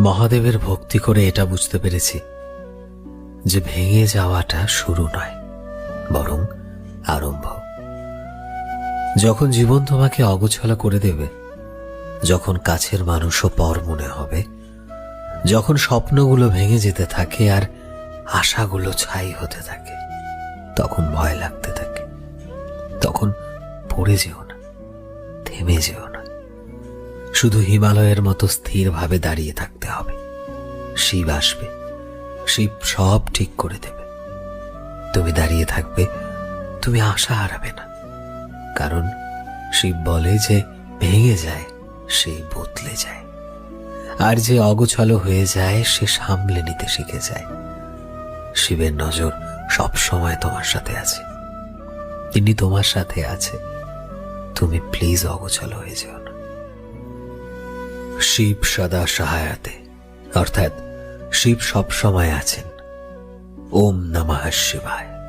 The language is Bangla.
মহাদেবের ভক্তি করে এটা বুঝতে পেরেছি যে ভেঙে যাওয়াটা শুরু নয়, বরং আরম্ভ। যখন জীবন তোমাকে অগোছালো করে দেবে, যখন কাছের মানুষও পর মনে হবে, যখন স্বপ্নগুলো ভেঙে যেতে থাকে আর আশাগুলো ছাই হতে থাকে, তখন ভয় লাগতে থাকে, তখন পড়ে যেও না, থেমে যেও না। শুধু হিমালয়ের মতো স্থিরভাবে দাঁড়িয়ে থাকতে হবে। শিব আসবে। শিব সব ঠিক করে দেবে। তুমি দাঁড়িয়ে থাকবে, তুমি আশা হারাবে না। কারণ শিব বলে যে ভেঙে যায়, সে বদলে যায়। আর যে অগোছালো হয়ে যায়, সে সামলে নিতে শিখে যায়। শিবের নজর সব সময় তোমার সাথে আছে। তিনি তোমার সাথে আছে। তুমি প্লিজ অগোছালো হয়ে যেও না। শিব সদা সহায়াতে অর্থাৎ শিব সবসময় আছেন। ওম নমঃ শিবায়।